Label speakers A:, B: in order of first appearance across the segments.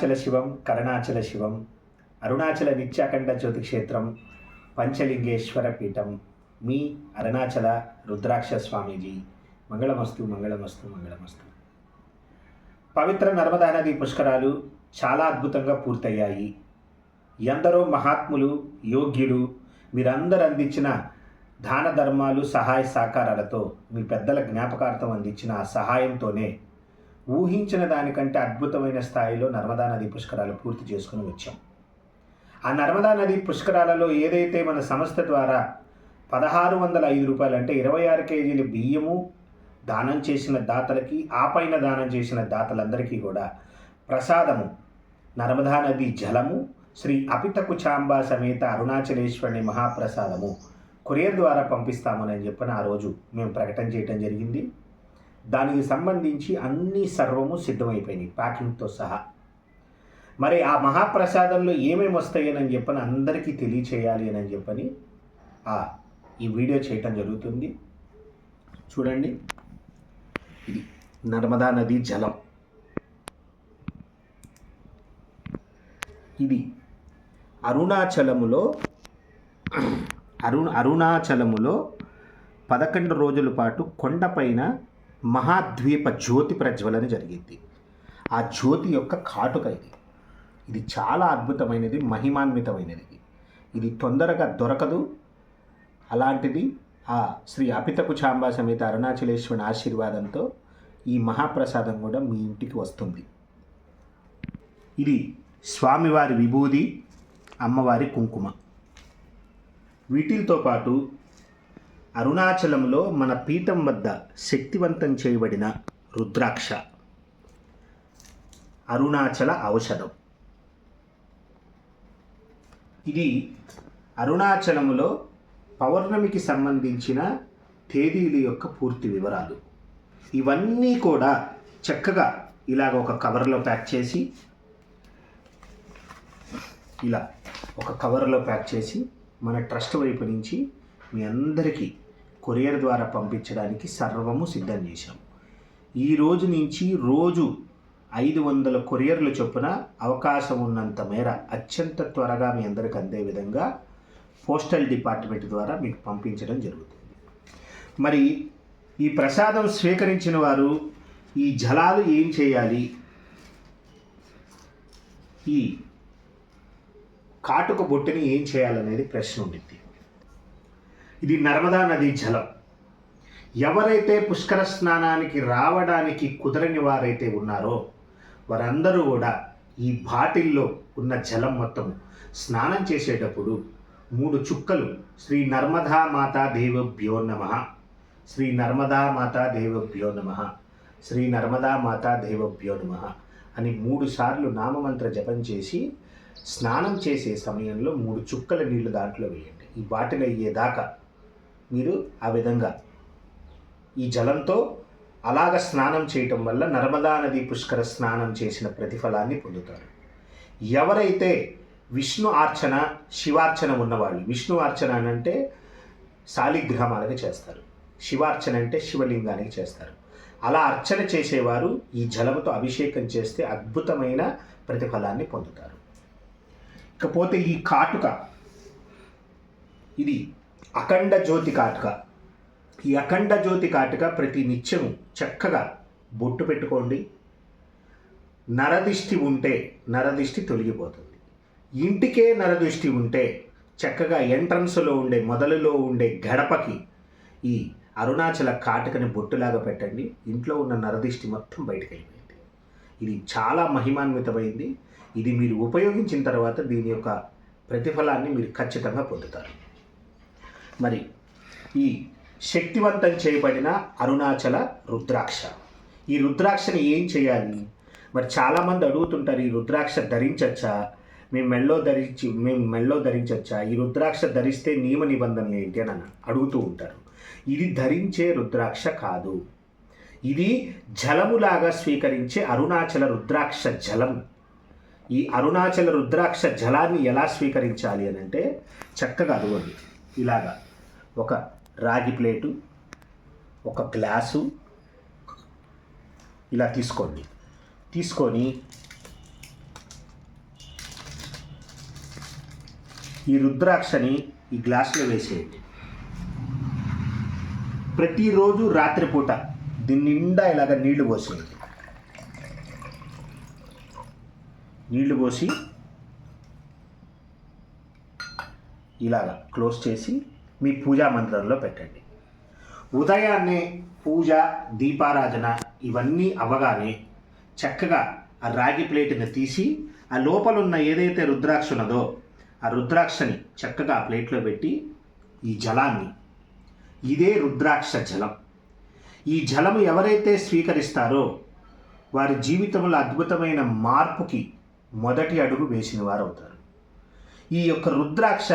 A: అరుణాచల శివం కరుణాచల శివం అరుణాచల నిత్యాఖండ జ్యోతి క్షేత్రం పంచలింగేశ్వర పీఠం మీ అరుణాచల రుద్రాక్ష స్వామీజీ. మంగళమస్తు మంగళమస్తు మంగళమస్తు. పవిత్ర నర్మదా నది పుష్కరాలు చాలా అద్భుతంగా పూర్తయ్యాయి. ఎందరో మహాత్ములు యోగ్యులు మీరందరూ అందించిన దాన ధర్మాలు సహాయ సహకారాలతో మీ పెద్దల జ్ఞాపకార్థం అందించిన ఆ సహాయంతోనే ఊహించిన దానికంటే అద్భుతమైన స్థాయిలో నర్మదా నది పుష్కరాలు పూర్తి చేసుకుని వచ్చాం. ఆ నర్మదా నది పుష్కరాలలో ఏదైతే మన సంస్థ ద్వారా పదహారు వందల ఐదు రూపాయలు అంటే ఇరవై ఆరు కేజీల బియ్యము దానం చేసిన దాతలకి ఆ పైన దానం చేసిన దాతలందరికీ కూడా ప్రసాదము. నర్మదా నది జలము శ్రీ అపితకు చాంబా సమేత అరుణాచలేశ్వరుని మహాప్రసాదము కొరియర్ ద్వారా పంపిస్తామని చెప్పని ఆ రోజు మేము ప్రకటన చేయటం జరిగింది. దానికి సంబంధించి అన్ని సర్వము సిద్ధమైపోయినాయి ప్యాకింగ్తో సహా. మరి ఆ మహాప్రసాదంలో ఏమేమి వస్తాయని చెప్పని అందరికీ తెలియచేయాలి అని చెప్పని ఈ వీడియో చేయటం జరుగుతుంది. చూడండి. ఇది నర్మదా నది జలం. ఇది అరుణాచలములో అరుణ అరుణాచలములో పదకొండు రోజుల పాటు కొండపైన మహాద్వీప జ్యోతి ప్రజ్వలన జరిగింది. ఆ జ్యోతి యొక్క కాటుక ఇది. ఇది చాలా అద్భుతమైనది మహిమాన్వితమైనది. ఇది తొందరగా దొరకదు. అలాంటిది ఆ శ్రీ అపితకు చాంబా సమేత అరుణాచలేశ్వరుని ఆశీర్వాదంతో ఈ మహాప్రసాదం కూడా మీ ఇంటికి వస్తుంది. ఇది స్వామివారి విభూది అమ్మవారి కుంకుమ. వీటితో పాటు అరుణాచలంలో మన పీఠం వద్ద శక్తివంతం చేయబడిన రుద్రాక్ష. అరుణాచల ఔషధం. ఇది అరుణాచలములో పౌర్ణమికి సంబంధించిన తేదీల యొక్క పూర్తి వివరాలు. ఇవన్నీ కూడా చక్కగా ఇలాగ ఒక కవర్లో ప్యాక్ చేసి ఇలా ఒక కవర్లో ప్యాక్ చేసి మన ట్రస్ట్ వైపు నుంచి మీ అందరికీ కొరియర్ ద్వారా పంపించడానికి సర్వము సిద్ధం చేశాం. ఈ రోజు నుంచి రోజు ఐదు వందల కొరియర్ల చొప్పున అవకాశం ఉన్నంత మేర అత్యంత త్వరగా మీ అందరికి అందే విధంగా పోస్టల్ డిపార్ట్మెంట్ ద్వారా మీకు పంపించడం జరుగుతుంది. మరి ఈ ప్రసాదం స్వీకరించిన వారు ఈ జలాలు ఏం చేయాలి? ఈ కాటుక బొట్టుని ఏం చేయాలనేది ప్రశ్న ఉండింది ఇది నర్మదా నది జలం. ఎవరైతే పుష్కర స్నానానికి రావడానికి కుదరని వారైతే ఉన్నారో వారందరూ కూడా ఈ బాటిల్లో ఉన్న జలం మొత్తం స్నానం చేసేటప్పుడు మూడు చుక్కలు శ్రీ నర్మదా మాతా దేవభ్యో నమ. శ్రీ నర్మదా మాతా దేవభ్యో నమ. శ్రీ నర్మదా మాతా దేవభ్యో నమ అని మూడు సార్లు నామమంత్ర జపం చేసి స్నానం చేసే సమయంలో మూడు చుక్కల నీళ్ళు దాంట్లో వేయండి. ఈ బాటిల్ అయ్యేదాకా మీరు ఆ విధంగా ఈ జలంతో అలాగ స్నానం చేయటం వల్ల నర్మదా నది పుష్కర స్నానం చేసిన ప్రతిఫలాన్ని పొందుతారు. ఎవరైతే విష్ణు ఆర్చన శివార్చన ఉన్నవాళ్ళు విష్ణు ఆర్చన అని అంటే శాలిగ్రామాలకు చేస్తారు. శివార్చన అంటే శివలింగానికి చేస్తారు. అలా అర్చన చేసేవారు ఈ జలముతో అభిషేకం చేస్తే అద్భుతమైన ప్రతిఫలాన్ని పొందుతారు. ఇకపోతే ఈ కాటుక ఇది అఖండ జ్యోతి కాటుక. ఈ అఖండ జ్యోతి కాటుక ప్రతి నిత్యము చక్కగా బొట్టు పెట్టుకోండి. నరదిష్టి ఉంటే నరదిష్టి తొలగిపోతుంది. ఇంటికే నరదిష్టి ఉంటే చక్కగా ఎంట్రన్స్లో ఉండే మొదలులో ఉండే గడపకి ఈ అరుణాచల కాటుకని బొట్టులాగా పెట్టండి. ఇంట్లో ఉన్న నరదిష్టి మొత్తం బయటకు వెళ్ళిపోయింది. ఇది చాలా మహిమాన్వితమైంది. ఇది మీరు ఉపయోగించిన తర్వాత దీని యొక్క ప్రతిఫలాన్ని మీరు ఖచ్చితంగా పొందుతారు. మరి ఈ శక్తివంతం చేయబడిన అరుణాచల రుద్రాక్ష. ఈ రుద్రాక్షని ఏం చేయాలి? మరి చాలామంది అడుగుతుంటారు ఈ రుద్రాక్ష ధరించచ్చా? మేము మెళ్ళో ధరించి మేము మెళ్ళో ధరించచ్చా? ఈ రుద్రాక్ష ధరిస్తే నియమ నిబంధనలు ఏంటి? అని అడుగుతూ ఉంటారు. ఇది ధరించే రుద్రాక్ష కాదు. ఇది జలములాగా స్వీకరించే అరుణాచల రుద్రాక్ష జలం. ఈ అరుణాచల రుద్రాక్ష జలాన్ని ఎలా స్వీకరించాలి అని అంటే చక్కగా అదుగోండి ఇలాగా. ఒక రాగి ప్లేటు ఒక గ్లాసు. ఇలా తీసుకోండి. తీసుకొని ఈ రుద్రాక్షని ఈ గ్లాసులో వేసేయండి. ప్రతిరోజు రాత్రిపూట దీని నిండా ఇలాగ నీళ్ళు పోసేయండి. నీళ్ళు పోసి ఇలాగ క్లోజ్ చేసి మీ పూజా మందిరంలో పెట్టండి. ఉదయాన్నే పూజ దీపారాధన ఇవన్నీ అవ్వగానే చక్కగా ఆ రాగి ప్లేట్ని తీసి ఆ లోపలున్న ఏదైతే రుద్రాక్ష ఉన్నదో ఆ రుద్రాక్షని చక్కగా ఆ ప్లేట్లో పెట్టి ఈ జలాన్ని ఇదే రుద్రాక్ష జలం. ఈ జలము ఎవరైతే స్వీకరిస్తారో వారి జీవితంలో అద్భుతమైన మార్పుకి మొదటి అడుగు వేసిన వారు అవుతారు ఈ యొక్క రుద్రాక్ష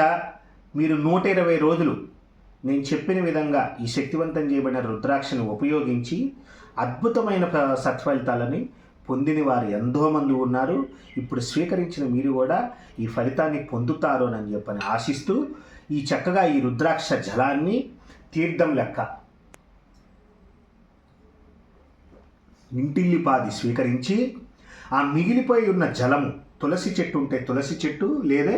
A: మీరు నూట ఇరవై రోజులు నేను చెప్పిన విధంగా ఈ శక్తివంతం చేయబడిన రుద్రాక్షను ఉపయోగించి అద్భుతమైన సత్ఫలితాలని పొందిన వారు ఎంతోమంది ఉన్నారు. ఇప్పుడు స్వీకరించిన మీరు కూడా ఈ ఫలితాన్ని పొందుతారోనని చెప్పని ఆశిస్తూ ఈ చక్కగా ఈ రుద్రాక్ష జలాన్ని తీర్థం లెక్క ఇంటిల్లిపాది స్వీకరించి ఆ మిగిలిపోయి ఉన్న జలము తులసి చెట్టు ఉంటే తులసి చెట్టు లేదా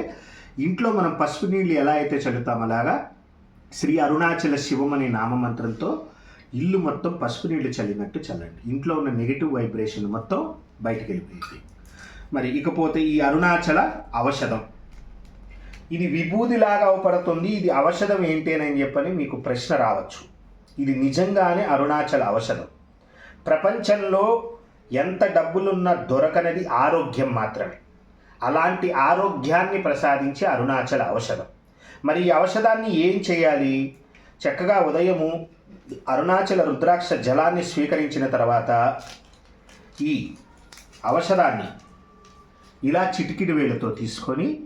A: ఇంట్లో మనం పసుపు నీళ్ళు ఎలా అయితే చల్లుతాం అలాగా శ్రీ అరుణాచల శివం అనే నామమంత్రంతో ఇల్లు మొత్తం పసుపు నీళ్ళు చల్లినట్టు చల్లండి. ఇంట్లో ఉన్న నెగిటివ్ వైబ్రేషన్ మొత్తం బయటికి వెళ్ళిపోయింది. మరి ఇకపోతే ఈ అరుణాచల ఔషధం ఇది విభూదిలాగా అవపడుతుంది. ఇది ఔషధం ఏంటి అని చెప్పని మీకు ప్రశ్న రావచ్చు. ఇది నిజంగానే అరుణాచల ఔషధం ప్రపంచంలో ఎంత డబ్బులున్నా దొరకనది ఆరోగ్యం మాత్రమే. అలాంటి ఆరోగ్యాన్ని ప్రసాదించే అరుణాచల ఔషధం. మరి ఈ ఔషధాన్ని ఏం చేయాలి? చక్కగా ఉదయము అరుణాచల రుద్రాక్ష జలాన్ని స్వీకరించిన తర్వాత ఈ ఔషధాన్ని ఇలా చిటికిడి వేళతో తీసుకొని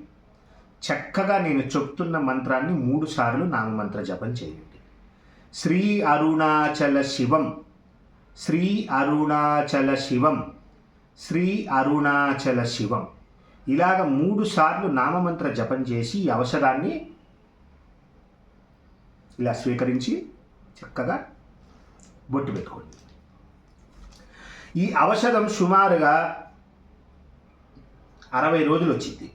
A: చక్కగా నేను చెప్తున్న మంత్రాన్ని మూడు సార్లు నామమంత్ర జపం చేయండి. శ్రీ అరుణాచల శివం శ్రీ అరుణాచల శివం శ్రీ అరుణాచల శివం. ఇలాగ మూడు సార్లు నామమంత్ర జపం చేసి ఈ అవసరాన్ని ఇలా స్వీకరించి చక్కగా బొట్టు పెట్టుకోండి. ఈ ఔషధం సుమారుగా అరవై రోజులు వచ్చింది.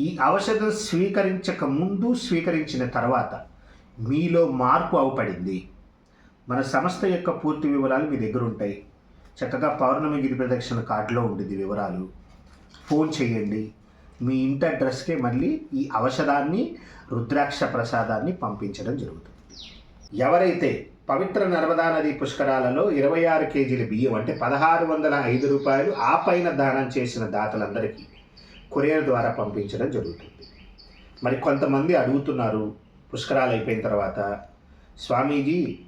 A: ఈ ఔషధం స్వీకరించక ముందు స్వీకరించిన తర్వాత మీలో మార్పు అవపడింది. మన సంస్థ యొక్క పూర్తి వివరాలు మీ దగ్గర ఉంటాయి. చక్కగా పౌర్ణమి గిరి ప్రదక్షిణ కార్డులో ఉంటుంది వివరాలు. ఫోన్ చేయండి. మీ ఇంటి అడ్రస్కే మళ్ళీ ఈ ఔషధాన్ని రుద్రాక్ష ప్రసాదాన్ని పంపించడం జరుగుతుంది. ఎవరైతే పవిత్ర నర్మదా నది పుష్కరాలలో ఇరవై ఆరు కేజీల బియ్యం అంటే పదహారు వందల ఐదు రూపాయలు ఆ పైన దానం చేసిన దాతలందరికీ కొరియర్ ద్వారా పంపించడం జరుగుతుంది. మరి కొంతమంది అడుగుతున్నారు పుష్కరాలు అయిపోయిన తర్వాత స్వామీజీ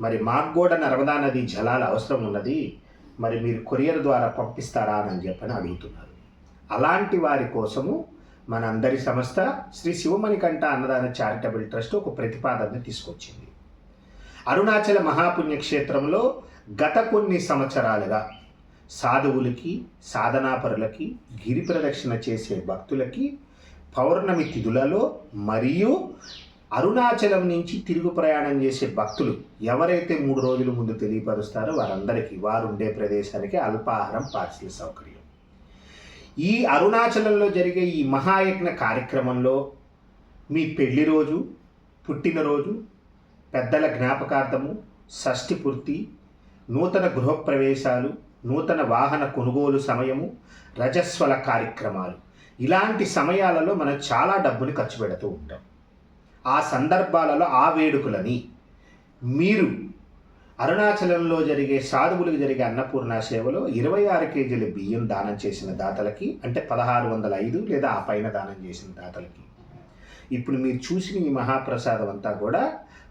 A: మరి మాకు కూడా నర్మదా నది జలాల అవసరం ఉన్నది మరి మీరు కొరియర్ ద్వారా పంపిస్తారా? అని చెప్పని అడుగుతున్నారు. అలాంటి వారి కోసము మన అందరి సంస్థ శ్రీ శివమణికంఠ అన్నదాన చారిటబుల్ ట్రస్ట్ ఒక ప్రతిపాదన తీసుకొచ్చింది. అరుణాచల మహాపుణ్యక్షేత్రంలో గత కొన్ని సంవత్సరాలుగా సాధువులకి సాధనాపరులకి గిరి ప్రదక్షిణ చేసే భక్తులకి పౌర్ణమి తిథులలో మరియు అరుణాచలం నుంచి తిరుగు ప్రయాణం చేసే భక్తులు ఎవరైతే మూడు రోజుల ముందు తెలియపరుస్తారో వారందరికీ వారు ఉండే ప్రదేశానికి అల్పాహారం పార్సిల్ సౌకర్యం. ఈ అరుణాచలంలో జరిగే ఈ మహాయజ్ఞ కార్యక్రమంలో మీ పెళ్ళి రోజు పుట్టినరోజు పెద్దల జ్ఞాపకార్థము షష్ఠి పూర్తి నూతన గృహప్రవేశాలు నూతన వాహన కొనుగోలు సమయము రజస్వల కార్యక్రమాలు. ఇలాంటి సమయాలలో మనం చాలా డబ్బుని ఖర్చు పెడుతూ ఉంటాం. ఆ సందర్భాలలో ఆ వేడుకలని మీరు అరుణాచలంలో జరిగే సాధువులకు జరిగే అన్నపూర్ణ సేవలో ఇరవై ఆరు కేజీల బియ్యం దానం చేసిన దాతలకి అంటే పదహారు వందల ఐదు లేదా ఆ పైన దానం చేసిన దాతలకి. ఇప్పుడు మీరు చూసిన ఈ మహాప్రసాదం అంతా కూడా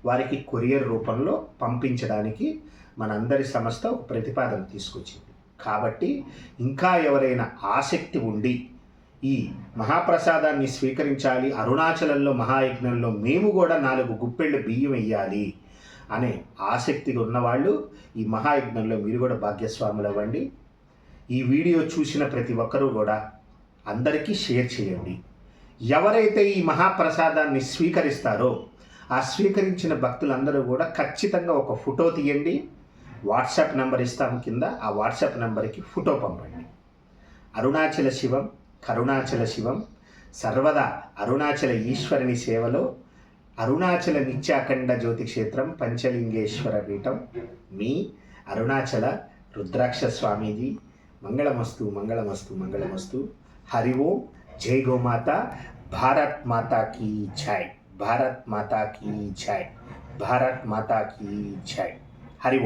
A: వారికి కొరియర్ రూపంలో పంపించడానికి మనందరి సంస్థ ఒక ప్రతిపాదన తీసుకొచ్చింది. కాబట్టి ఇంకా ఎవరైనా ఆసక్తి ఉండి ఈ మహాప్రసాదాన్ని స్వీకరించాలి అరుణాచలంలో మహాయజ్ఞంలో మేము కూడా నాలుగు గుప్పెళ్ళు బియ్యం వెయ్యాలి అనే ఆసక్తిగా ఉన్నవాళ్ళు ఈ మహాయజ్ఞంలో మీరు కూడా భాగ్యస్వాములు అవ్వండి ఈ వీడియో చూసిన ప్రతి ఒక్కరూ కూడా అందరికీ షేర్ చేయండి. ఎవరైతే ఈ మహాప్రసాదాన్ని స్వీకరిస్తారో ఆ స్వీకరించిన భక్తులందరూ కూడా ఖచ్చితంగా ఒక ఫోటో తీయండి. వాట్సాప్ నెంబర్ ఇస్తాం కింద ఆ వాట్సాప్ నెంబర్కి ఫోటో పంపండి. అరుణాచల శివం కరుణాచల శివం సర్వదా అరుణాచల ఈశ్వరుని సేవలో అరుణాచల నిత్యాఖండ జ్యోతి క్షేత్రం పంచలింగేశ్వర పీఠం. మీ అరుణాచల రుద్రాక్ష స్వామీజీ మంగళమస్తు మంగళమస్తు మంగళమస్తు. హరి ఓం. జై గోమాత. భారత్ మాతా కీ జై భారత్ మాతా కీ జై భారత్ మాతా కీ జై హరి ఓం.